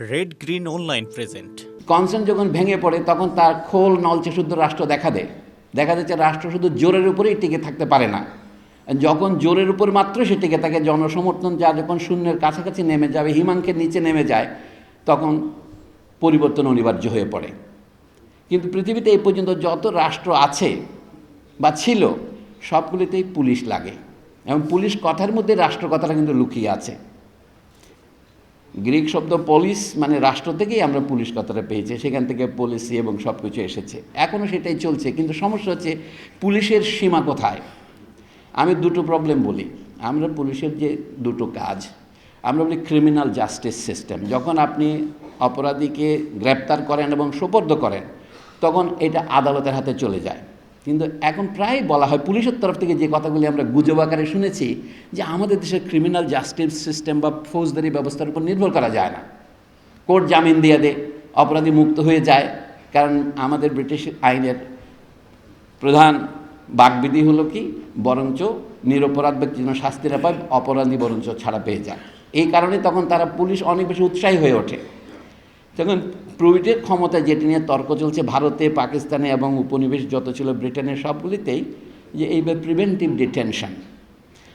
Red green online present consent যখন ভেঙে পড়ে, তখন তার খোল নলচে শুদ্ধ রাষ্ট্র দেখা দেয়। দেখা যাচ্ছে রাষ্ট্র শুধু জোরের উপরেই টিকে থাকতে পারে না। যখন জোরের উপর মাত্র সে টিকে থাকে, জনসমর্থন যা যখন শূন্যের কাছাকাছি নেমে যাবে, হিমাঙ্কের নিচে নেমে যায়, তখন পরিবর্তন অনিবার্য হয়ে পড়ে। কিন্তু পৃথিবীতে এই পর্যন্ত যত রাষ্ট্র আছে বা ছিল, সবগুলিতেই পুলিশ লাগে। এবং পুলিশ কথার মধ্যে রাষ্ট্র কথাটা কিন্তু লুকিয়ে আছে। গ্রিক শব্দ পলিস মানে রাষ্ট্র থেকেই আমরা পুলিশ কথাটা পেয়েছি, সেখান থেকে পলিসি এবং সব কিছু এসেছে। এখনও সেটাই চলছে, কিন্তু সমস্যা হচ্ছে পুলিশের সীমা কোথায়? আমি দুটো প্রবলেম বলি। আমরা পুলিশের যে দুটো কাজ, আমরা বলি ক্রিমিনাল জাস্টিস সিস্টেম যখন আপনি অপরাধীকে গ্রেপ্তার করেন এবং সোপর্দ করেন, তখন এটা আদালতের হাতে চলে যায়। কিন্তু এখন প্রায় বলা হয় পুলিশের তরফ থেকে যে কথাগুলি আমরা গুজব আকারে শুনেছি, যে আমাদের দেশের ক্রিমিনাল জাস্টিস সিস্টেম বা ফৌজদারি ব্যবস্থার উপর নির্ভর করা যায় না। কোর্ট জামিন দিয়ে দে, অপরাধী মুক্ত হয়ে যায়। কারণ আমাদের ব্রিটিশ আইনের প্রধান বাকবিধি হলো কি? বরঞ্চ নিরপরাধ ব্যক্তি যেন শাস্তি না পায়, অপরাধী বরঞ্চ ছাড়া পেয়ে যায়। এই কারণে তখন তারা পুলিশ অনেক বেশি উৎসাহী হয়ে ওঠে। তখন প্রুইটের ক্ষমতা যেটি নিয়ে তর্ক চলছে ভারতে, পাকিস্তানে এবং উপনিবেশ যত ছিল ব্রিটেনের সবগুলিতেই, যে এইবার প্রিভেন্টিভ ডিটেনশন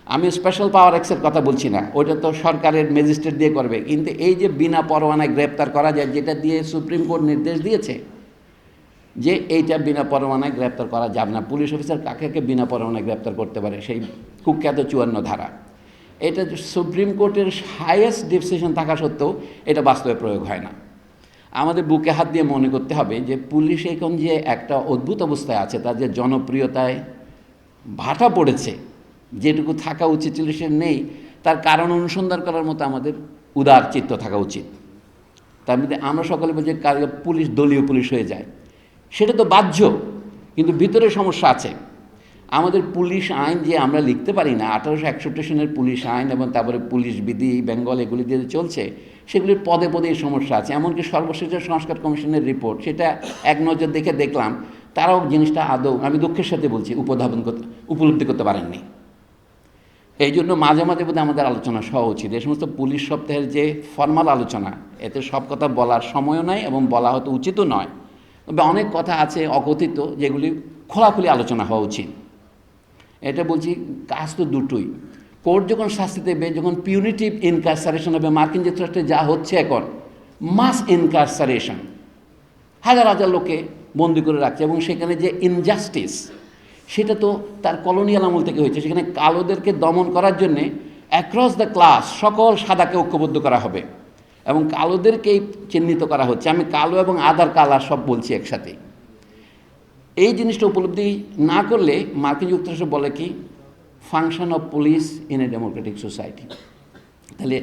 আমি স্পেশাল পাওয়ার অ্যাক্সের কথা বলছি না, ওইটা তো সরকারের ম্যাজিস্ট্রেট দিয়ে করবে। কিন্তু এই যে বিনা পরোয়ানায় গ্রেপ্তার করা যায়, যেটা দিয়ে সুপ্রিম কোর্ট নির্দেশ দিয়েছে, যে এইটা বিনা পরোয়ানায় গ্রেপ্তার করা যাবে না। পুলিশ অফিসার কাকে কাকে বিনা পরোয়ানায় গ্রেপ্তার করতে পারে, সেই কুখ্যাত চুয়ান্ন ধারা। এটা সুপ্রিম কোর্টের হাইয়েস্ট ডিসিশন থাকা সত্ত্বেও, এটা বাস্তবে প্রয়োগ হয় না। আমাদের বুকে হাত দিয়ে মনে করতে হবে যে পুলিশ এখন যে একটা অদ্ভুত অবস্থায় আছে, তার যে জনপ্রিয়তায় ভাটা পড়েছে, যেটুকু থাকা উচিত ছিল সে নেই, তার কারণ অনুসন্ধান করার মতো আমাদের উদার চিত্ত থাকা উচিত। তার মধ্যে আমরা সকলে বলছি পুলিশ দলীয় পুলিশ হয়ে যায়। সেটা তো বাহ্য, কিন্তু ভিতরে সমস্যা আছে। আমাদের পুলিশ আইন যে আমরা লিখতে পারি না, আঠারোশো একষট্টি সনের পুলিশ আইন এবং তারপরে পুলিশ বিধি, বেঙ্গল এগুলি দিয়ে চলছে, সেগুলির পদে পদে এই সমস্যা আছে। এমনকি সর্বশেষ সংস্কার কমিশনের রিপোর্ট সেটা এক নজর দেখে দেখলাম, তারাও জিনিসটা আদৌ, আমি দুঃখের সাথে বলছি, উপধাবন করতে, উপলব্ধি করতে পারেননি। এই জন্য মাঝে মাঝে বোধহয় আমাদের আলোচনা সহ উচিত। এই সমস্ত পুলিশ সপ্তাহের যে ফর্মাল আলোচনা, এতে সব কথা বলার সময়ও নাই এবং বলা হয়তো উচিতও নয়। তবে অনেক কথা আছে অকথিত, যেগুলি খোলাখুলি আলোচনা হওয়া উচিত। এটা বলছি, কাজ তো দুটোই। কোর্ট যখন শাস্তি দেবে, যখন পিউনিটিভ ইনকারসারেশন হবে, মার্কিন যুক্তরাষ্ট্রে যা হচ্ছে এখন মাস ইনকারসারেশন হাজার হাজার লোকে বন্দি করে রাখছে, এবং সেখানে যে ইনজাস্টিস সেটা তো তার কলোনিয়াল আমল থেকে হয়েছে। সেখানে কালোদেরকে দমন করার জন্যে অ্যাক্রস দ্য ক্লাস সকল সাদাকে ঐক্যবদ্ধ করা হবে, এবং কালোদেরকেই চিহ্নিত করা হচ্ছে। আমি কালো এবং আদার কালার সব বলছি একসাথে। এই জিনিসটা উপলব্ধি না করলে মার্কিন যুক্তরাষ্ট্র বলে কি function of police in a democratic society তাহলে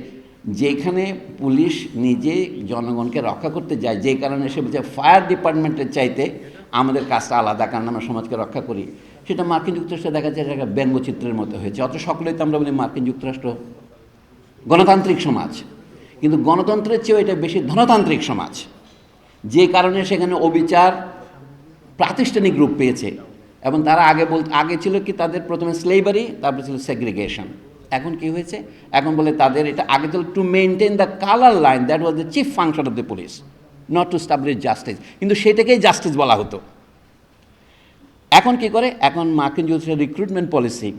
যেখানে পুলিশ নিজে জনগণকে রক্ষা করতে যায়, যে কারণে সে বলছে ফায়ার ডিপার্টমেন্টের চাইতে আমাদের কাজটা আলাদা, কারণ আমরা সমাজকে রক্ষা করি। সেটা মার্কিন যুক্তরাষ্ট্রে দেখা যায় একটা ব্যঙ্গচিত্রের মতো হয়েছে। অত সকলেই তো আমরা বলি মার্কিন যুক্তরাষ্ট্র গণতান্ত্রিক সমাজ। কিন্তু গণতন্ত্রের চেয়েও এটা বেশি ধনতান্ত্রিক সমাজ। যে কারণে সেখানে অবিচার প্রাতিষ্ঠানিক রূপ পেয়েছে এবং তারা আগে বল, আগে ছিল কি তাদের প্রথমে স্লেভারি তারপরে ছিল সেগ্রিগেশন এখন কি হয়েছে? এখন বলে তাদের এটা আগে ছিল to maintain the colour line that was the chief function of the police not to establish justice কিন্তু সেটাকেই জাস্টিস বলা হতো। এখন কি করে? এখন মার্কিন যুক্তরাষ্ট্রের রিক্রুটমেন্ট পলিসি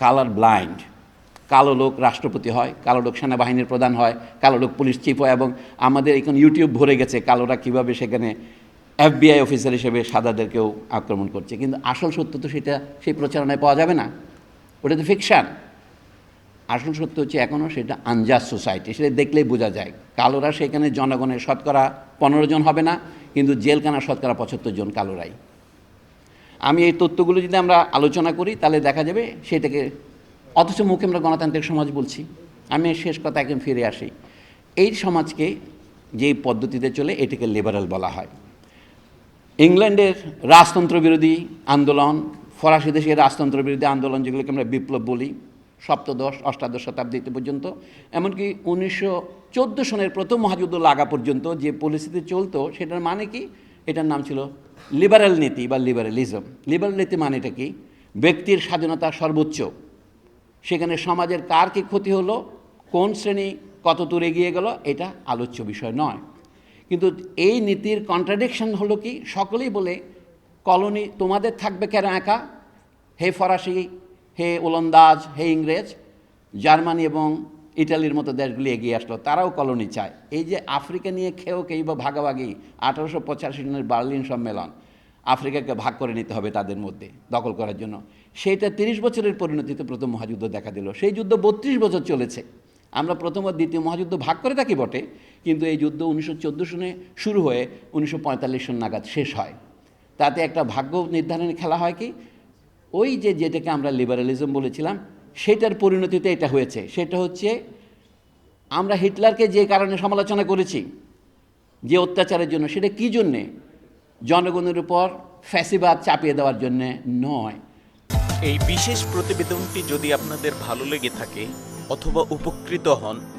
কালার ব্লাইন্ড কালো লোক রাষ্ট্রপতি হয়, কালো লোক সেনাবাহিনীর প্রধান হয়, কালো লোক পুলিশ চিফ হয় এবং আমাদের এখন ইউটিউব ভরে গেছে কালোরা কীভাবে সেখানে এফবিআই অফিসার হিসেবে সাদাদেরকেও আক্রমণ করছে। কিন্তু আসল সত্য তো সেটা সেই প্রচারণায় পাওয়া যাবে না। ওটা তো ফিকশান আসল সত্য হচ্ছে এখনও সেটা আনজাস সোসাইটি সেটা দেখলেই বোঝা যায়। কালোরা সেখানে জনগণের শতকরা পনেরো জন হবে না, কিন্তু জেলখানা শতকরা পঁচাত্তর জন কালোরাই। আমি এই তথ্যগুলো যদি আমরা আলোচনা করি, তাহলে দেখা যাবে সেটাকে অথচ মুখে আমরা গণতান্ত্রিক সমাজ বলছি। আমি শেষ কথা একদম ফিরে আসি। এই সমাজকে যেই পদ্ধতিতে চলে, এটাকে লিবারাল বলা হয়। ইংল্যান্ডের রাজতন্ত্র বিরোধী আন্দোলন, ফরাসি দেশের রাজতন্ত্র বিরোধী আন্দোলন যেগুলোকে আমরা বিপ্লব বলি, সপ্তদশ, অষ্টাদশ শতাব্দীতে পর্যন্ত, এমনকি উনিশশো চোদ্দ সনের প্রথম মহাযুদ্ধ লাগা পর্যন্ত যে পরিস্থিতি চলতো, সেটার মানে কি? এটার নাম ছিল লিবারেল নীতি বা লিবারেলিজম। লিবারেল নীতি মানেটা কি? ব্যক্তির স্বাধীনতা সর্বোচ্চ। সেখানে সমাজের কার কি ক্ষতি হলো? কোন শ্রেণি কত দূর এগিয়ে গেল? এটা আলোচ্য বিষয় নয়। কিন্তু এই নীতির কন্ট্রাডিকশন হলো কি? সকলেই বলে, কলোনি তোমাদের থাকবে কেন একা? হে ফরাসি, হে ওলন্দাজ, হে ইংরেজ। জার্মানি এবং ইটালির মতো দেশগুলি এগিয়ে আসলো, তারাও কলোনি চায়। এই যে আফ্রিকা নিয়ে খেয়েও কেই বা ভাগাভাগি, আঠারোশো পঁচাশি সনের বার্লিন সম্মেলন, আফ্রিকাকে ভাগ করে নিতে হবে তাদের মধ্যে দখল করার জন্য। সেইটা তিরিশ বছরের পরিণতিতে প্রথম মহাযুদ্ধ দেখা দিল। সেই যুদ্ধ বত্রিশ বছর চলেছে। আমরা প্রথম ও দ্বিতীয় মহাযুদ্ধ ভাগ করে থাকি বটে। কিন্তু এই যুদ্ধ উনিশশো চোদ্দ সনে শুরু হয়ে উনিশশো পঁয়তাল্লিশ সন নাগাদ শেষ হয়। তাতে একটা ভাগ্য নির্ধারণের খেলা হয় কি? ওই যে যেটাকে আমরা লিবারালিজম বলেছিলাম, সেটার পরিণতিতে এটা হয়েছে। সেটা হচ্ছে আমরা হিটলারকে যে কারণে সমালোচনা করেছি, যে অত্যাচারের জন্য, সেটা কী জন্যে? জনগণের উপর ফ্যাসিবাদ চাপিয়ে দেওয়ার জন্যে নয়। এই বিশেষ প্রতিবেদনটি যদি আপনাদের ভালো লেগে থাকে অথবা উপকৃত হন